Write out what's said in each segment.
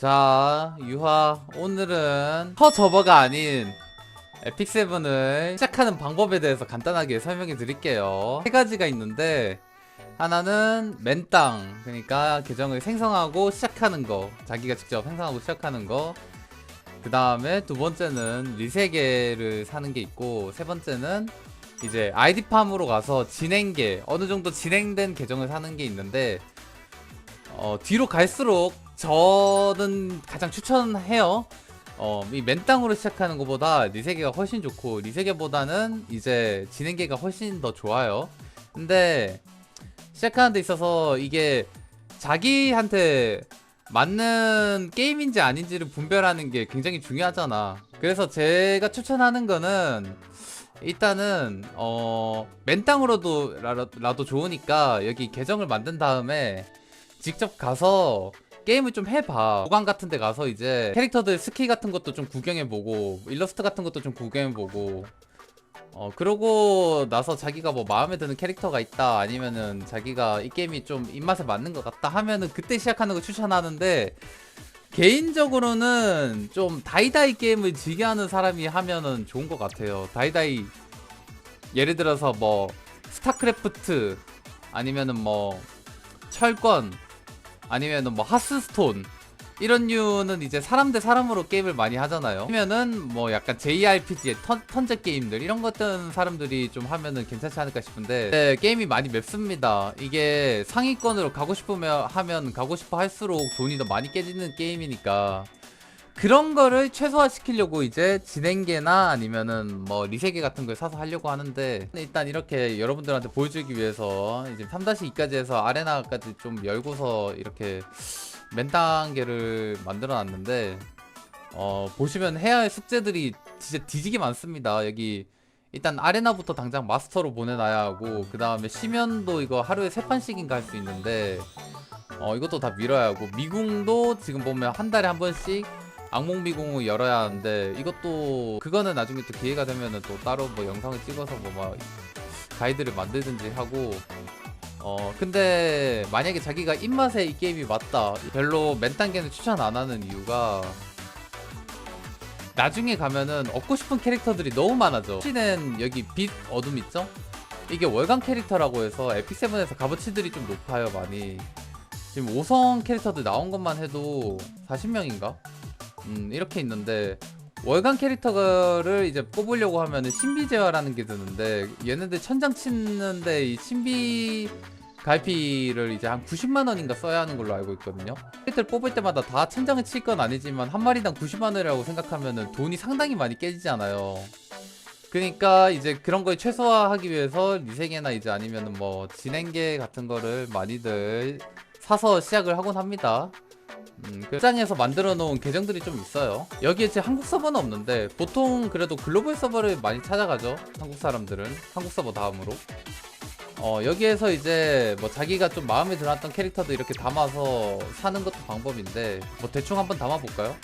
자, 유하. 오늘은 허저버가 아닌 에픽7을 시작하는 방법에 대해서 간단하게 설명해 드릴게요. 세 가지가 있는데, 하나는 맨땅. 그러니까 계정을 생성하고 시작하는 거. 자기가 직접 생성하고 시작하는 거. 그 다음에 두 번째는 리세계를 사는 게 있고, 세 번째는 이제 아이디팜으로 가서 진행계, 어느 정도 진행된 계정을 사는 게 있는데, 어, 뒤로 갈수록 저는 가장 추천해요. 어, 이 맨땅으로 시작하는 것보다 리세계가 훨씬 좋고, 리세계보다는 이제 진행계가 훨씬 더 좋아요. 근데, 시작하는 데 있어서 이게 자기한테 맞는 게임인지 아닌지를 분별하는 게 굉장히 중요하잖아. 그래서 제가 추천하는 거는 일단은 어 맨땅으로도 라- 라도 좋으니까 여기 계정을 만든 다음에 직접 가서 게임을 좀 해봐. 보관 같은 데 가서 이제 캐릭터들 스킬 같은 것도 좀 구경해보고 일러스트 같은 것도 좀 구경해보고 어 그러고 나서 자기가 뭐 마음에 드는 캐릭터가 있다 아니면은 자기가 이 게임이 좀 입맛에 맞는 것 같다 하면은 그때 시작하는 걸 추천하는데 개인적으로는 좀 다이다이 게임을 즐겨 하는 사람이 하면은 좋은 것 같아요 다이다이 예를 들어서 뭐 스타크래프트 아니면은 뭐 철권 아니면은 뭐 하스스톤 이런 류는 이제 사람 대 사람으로 게임을 많이 하잖아요. 하면은 뭐 약간 JRPG의 턴, 턴제 게임들 이런 것들 사람들이 좀 하면은 괜찮지 않을까 싶은데 네, 게임이 많이 맵습니다. 이게 상위권으로 가고 싶으면 하면 가고 싶어 할수록 돈이 더 많이 깨지는 게임이니까 그런 거를 최소화시키려고 이제 진행계나 아니면은 뭐 리세계 같은 걸 사서 하려고 하는데 일단 이렇게 여러분들한테 보여주기 위해서 이제 3-2까지 해서 아레나까지 좀 열고서 이렇게 맨 단계를 만들어 놨는데 어 보시면 해야 할 숙제들이 진짜 뒤지게 많습니다. 여기 일단 아레나부터 당장 마스터로 보내놔야 하고 그 다음에 심연도 이거 하루에 세 판씩인가 할 수 있는데 어 이것도 다 밀어야 하고 미궁도 지금 보면 한 달에 한 번씩 악몽 미궁을 열어야 하는데 이것도 그거는 나중에 또 기회가 되면은 또 따로 뭐 영상을 찍어서 뭐 막 가이드를 만들든지 하고 어 근데 만약에 자기가 입맛에 이 게임이 맞다 별로 맨 단계는 추천 안 하는 이유가 나중에 가면은 얻고 싶은 캐릭터들이 너무 많아져 시는 여기 빛 어둠 있죠? 이게 월간 캐릭터라고 해서 에픽7에서 값어치들이 좀 높아요 많이 지금 5성 캐릭터들 나온 것만 해도 40명인가? 음 이렇게 있는데 월간 캐릭터를 이제 뽑으려고 하면은 신비 제화라는 게 드는데 얘네들 천장 치는데 이 신비 갈피를 이제 한 90만 원인가 써야 하는 걸로 알고 있거든요. 캐릭터를 뽑을 때마다 다 천장을 칠 건 아니지만 한 마리당 90만 원이라고 생각하면은 돈이 상당히 많이 깨지잖아요. 그러니까 이제 그런 걸 최소화하기 위해서 리세계나 이제 아니면은 뭐 진행계 같은 거를 많이들 사서 시작을 하곤 합니다. 음, 그 장에서 만들어 놓은 계정들이 좀 있어요. 여기에 제 한국 서버는 없는데 보통 그래도 글로벌 서버를 많이 찾아가죠. 한국 사람들은 한국 서버 다음으로. 어, 여기에서 이제 뭐 자기가 좀 마음에 들었던 캐릭터도 이렇게 담아서 사는 것도 방법인데 뭐 대충 한번 담아 볼까요?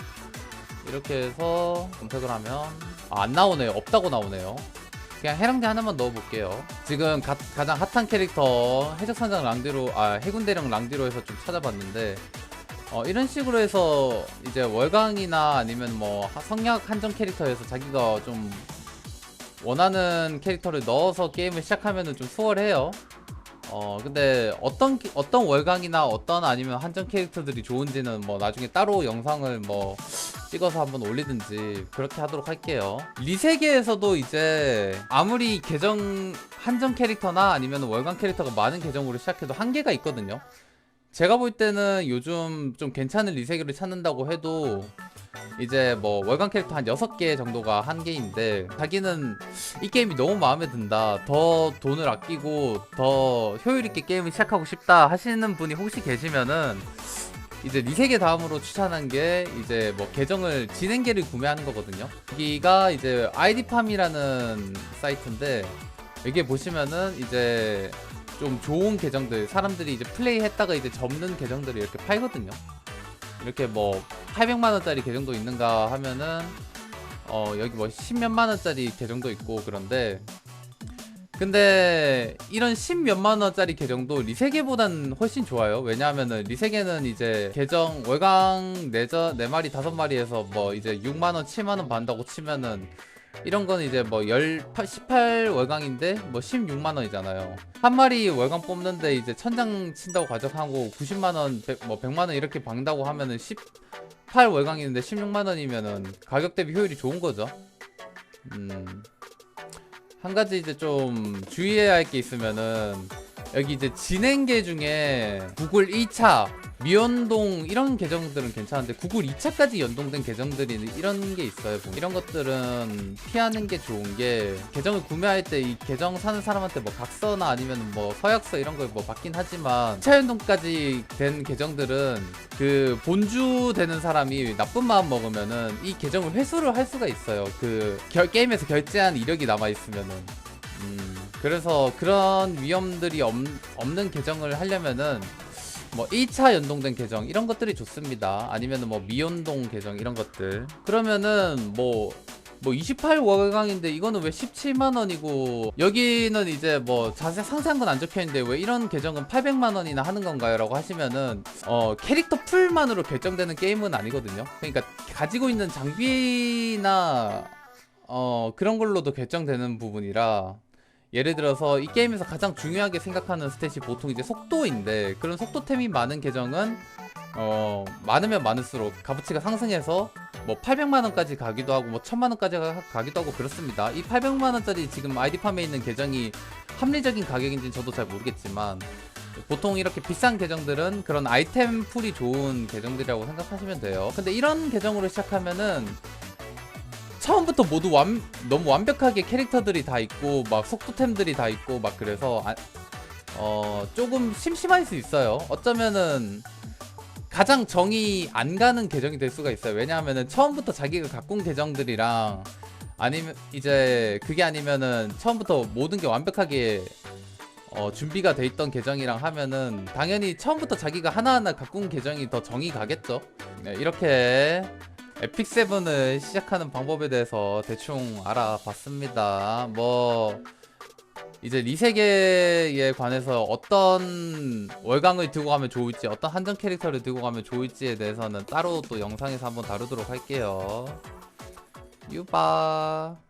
이렇게 해서 검색을 하면 아, 안 나오네요. 없다고 나오네요. 그냥 해랑대 하나만 넣어볼게요. 지금 가, 가장 핫한 캐릭터 해적선장 랑디로 아 해군대령 랑디로 해서 좀 찾아봤는데 어, 이런 식으로 해서 이제 월강이나 아니면 뭐 하- 성약 한정 캐릭터에서 자기가 좀 원하는 캐릭터를 넣어서 게임을 시작하면 은 좀 수월해요. 어 근데 어떤 키- 어떤 월강이나 어떤 아니면 한정 캐릭터들이 좋은지는 뭐 나중에 따로 영상을 뭐 찍어서 한번 올리든지 그렇게 하도록 할게요. 리세계에서도 이제 아무리 계정 한정 캐릭터나 아니면 월강 캐릭터가 많은 계정으로 시작해도 한계가 있거든요. 제가 볼 때는 요즘 좀 괜찮은 리세계를 찾는다고 해도 이제 뭐 월간 캐릭터 한 6개 정도가 한계인데 자기는 이 게임이 너무 마음에 든다. 더 돈을 아끼고 더 효율 있게 게임을 시작하고 싶다 하시는 분이 혹시 계시면은 이제 리세계 다음으로 추천한 게 이제 뭐 계정을 진행계를 구매하는 거거든요. 여기가 이제 아이디팜이라는 사이트인데 여기에 보시면은 이제 좀 좋은 계정들 사람들이 이제 플레이 했다가 이제 접는 계정들이 이렇게 팔거든요 이렇게 뭐 800만 원짜리 계정도 있는가 하면은 어 여기 뭐 10몇만 원짜리 계정도 있고 그런데 근데 이런 10 몇만 원짜리 계정도 리세계보단 훨씬 좋아요. 왜냐하면은 리세계는 이제 계정 월강 네저 네 마리 다섯 마리에서 뭐 이제 6만 원, 7만 원 받는다고 치면은 이런 거는 이제 뭐 18, 18 월강인데 뭐 16만 원이잖아요. 한 마리 월강 뽑는데 이제 천장 친다고 가져가고 90만 원, 100, 뭐 100만 원 이렇게 박는다고 하면은 18 월강인데 16만 원이면은 가격 대비 효율이 좋은 거죠. 음. 한 가지 이제 좀 주의해야 할 게 있으면은 여기 이제 진행계 중에 구글 1차 미연동 이런 계정들은 괜찮은데 구글 2차까지 연동된 계정들이 이런 게 있어요. 보면. 이런 것들은 피하는 게 좋은 게 계정을 구매할 때 이 계정 사는 사람한테 뭐 각서나 아니면 뭐 서약서 이런 걸 뭐 받긴 하지만 2차 연동까지 된 계정들은 그 본주 되는 사람이 나쁜 마음 먹으면은 이 계정을 회수를 할 수가 있어요. 그 결, 게임에서 결제한 이력이 남아 있으면은. 음, 그래서 그런 위험들이 없, 없는 계정을 하려면은 뭐 1차 연동된 계정 이런 것들이 좋습니다. 아니면은 뭐 미연동 계정 이런 것들. 그러면은 뭐 뭐 28월강인데 이거는 왜 17만 원이고 여기는 이제 뭐 자세 상세한 건 안 적혀 있는데 왜 이런 계정은 800만 원이나 하는 건가요 라고 하시면은 어 캐릭터 풀만으로 결정되는 게임은 아니거든요. 그러니까 가지고 있는 장비나 어 그런 걸로도 결정되는 부분이라 예를 들어서 이 게임에서 가장 중요하게 생각하는 스탯이 보통 이제 속도인데 그런 속도템이 많은 계정은 어 많으면 많을수록 값어치가 상승해서 뭐 800만 원까지 가기도 하고 뭐 1000만 원까지 가, 가기도 하고 그렇습니다. 이 800만 원짜리 지금 아이디 팜에 있는 계정이 합리적인 가격인지는 저도 잘 모르겠지만 보통 이렇게 비싼 계정들은 그런 아이템 풀이 좋은 계정들이라고 생각하시면 돼요. 근데 이런 계정으로 시작하면은 처음부터 모두 완 너무 완벽하게 캐릭터들이 다 있고 막 속도템들이 다 있고 막 그래서 아, 어 조금 심심할 수 있어요. 어쩌면은 가장 정이 안 가는 계정이 될 수가 있어요. 왜냐하면은 처음부터 자기가 온 계정들이랑 아니면 이제 그게 아니면은 처음부터 모든 게 완벽하게 어, 준비가 돼 있던 계정이랑 하면은 당연히 처음부터 자기가 하나하나 온 계정이 더 정이 가겠죠. 네, 이렇게 에픽 세븐을 시작하는 방법에 대해서 대충 알아봤습니다. 뭐 이제 리세계에 관해서 어떤 월강을 들고 가면 좋을지, 어떤 한정 캐릭터를 들고 가면 좋을지에 대해서는 따로 또 영상에서 한번 다루도록 할게요. 유바.